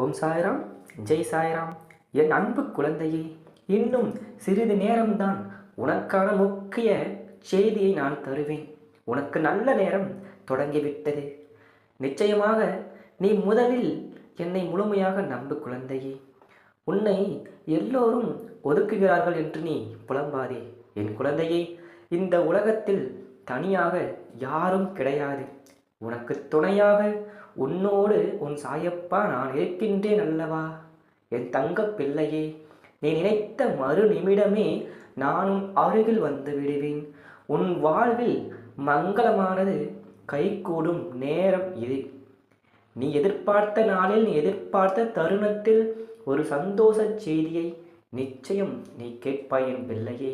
ஓம் சாய்ராம் ஜெய் சாய்ராம். என் அன்பு குழந்தையே இன்னும் சிறிது நேரம்தான் உனக்கான முக்கிய செய்தியை நான் தருவேன். உனக்கு நல்ல நேரம் தொடங்கிவிட்டது. நிச்சயமாக நீ முதலில் என்னை முழுமையாக நம்பு குழந்தையே. உன்னை எல்லோரும் ஒதுக்குகிறார்கள் என்று நீ புலம்பாதே. என் குழந்தையே இந்த உலகத்தில் தனியாக யாரும் கிடையாது. உனக்கு துணையாக உன்னோடு உன் சாயப்பா நான் இருக்கின்றேன் அல்லவா? என் தங்க பிள்ளையே நீ நினைத்த மறு நிமிடமே நான் உன் அருகில் வந்து விடுவேன். உன் வாழ்வில் மங்களமானது கைகூடும் நேரம் இது. நீ எதிர்பார்த்த நாளில் நீ எதிர்பார்த்த தருணத்தில் ஒரு சந்தோஷ செய்தியை நிச்சயம் நீ கேட்பாய் என் பிள்ளையே.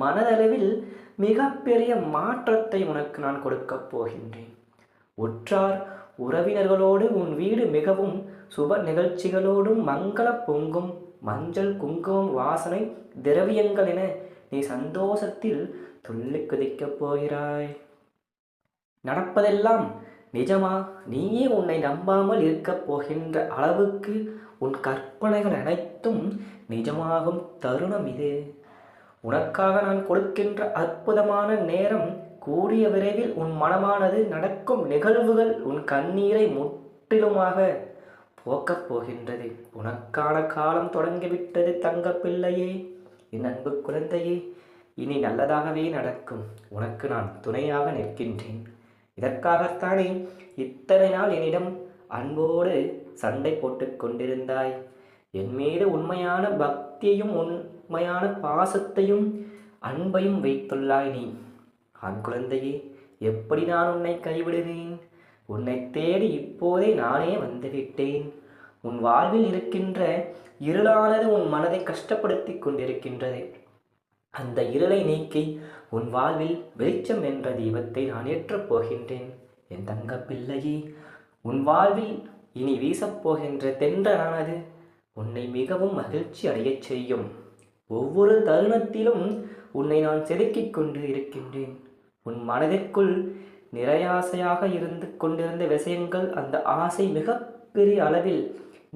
மனதளவில் மிகப்பெரிய மாற்றத்தை உனக்கு நான் கொடுக்கப் போகின்றேன். உற்றார் உறவினர்களோடு உன் வீடு மிகவும் சுப நிகழ்ச்சிகளோடும் மங்கள பொங்கும். மஞ்சள் குங்குமம் வாசனை திரவியங்கள் என நீ சந்தோஷத்தில் துள்ளி குதிக்கப் போகிறாய். நடப்பதெல்லாம் நிஜமா? நீயே உன்னை நம்பாமல் இருக்கப் போகின்ற அளவுக்கு உன் கற்பனைகள் அனைத்தும் நிஜமாகும் தருணம் இது. உனக்காக நான் கொடுக்கின்ற அற்புதமான நேரம் கூடிய விரைவில் உன் மனமானது நடக்கும் நிகழ்வுகள் உன் கண்ணீரை முற்றிலுமாக போக்கப் போகின்றது. உனக்கான காலம் தொடங்கிவிட்டது தங்க பிள்ளையே. என் அன்பு குழந்தையே இனி நல்லதாகவே நடக்கும். உனக்கு நான் துணையாக நிற்கின்றேன். இதற்காகத்தானே இத்தனை நாள் என்னிடம் அன்போடு சண்டை போட்டுக் கொண்டிருந்தாய். என் மீது உண்மையான பக்தியையும் உண்மையான பாசத்தையும் அன்பையும் வைத்துள்ளாய் நீ. ஆண் குழந்தையே எப்படி நான் உன்னை கைவிடுவேன்? உன்னை தேடி இப்போதே நானே வந்துவிட்டேன். உன் வாழ்வில் இருக்கின்ற இருளானது உன் மனதை கஷ்டப்படுத்தி கொண்டிருக்கின்றது. அந்த இருளை நீக்கி உன் வாழ்வில் வெளிச்சம் என்ற தீபத்தை நான் ஏற்றப் போகின்றேன். என் தங்க பிள்ளையே உன் வாழ்வில் இனி வீசப்போகின்ற தென்றலானது உன்னை மிகவும் மகிழ்ச்சி அடையச் செய்யும். ஒவ்வொரு தருணத்திலும் உன்னை நான் செதுக்கிக் கொண்டு இருக்கின்றேன். உன் மனதிற்குள் நிறையாசையாக இருந்து கொண்டிருந்த விஷயங்கள் அந்த ஆசை மிகப்பெரிய அளவில்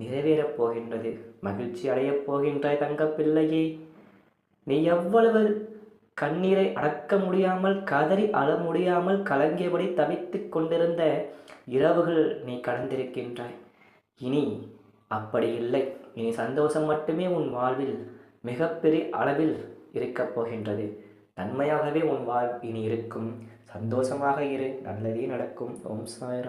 நிறைவேறப் போகின்றது. மகிழ்ச்சி அடையப் போகின்றாய் தங்கப்பிள்ளையே. நீ எவ்வளவு கண்ணீரை அடக்க முடியாமல் கதறி அழ முடியாமல் கலங்கியபடி தவித்து கொண்டிருந்த இரவுகள் நீ கடந்திருக்கின்றாய். இனி அப்படி இல்லை. இனி சந்தோஷம் மட்டுமே உன் வாழ்வில் மிகப்பெரிய அளவில் இருக்கப் போகின்றது. நன்மையாகவே உன் வாழ் இனி இருக்கும். சந்தோஷமாக இரு நல்லதே நடக்கும். ஓம் சாய்ராம்.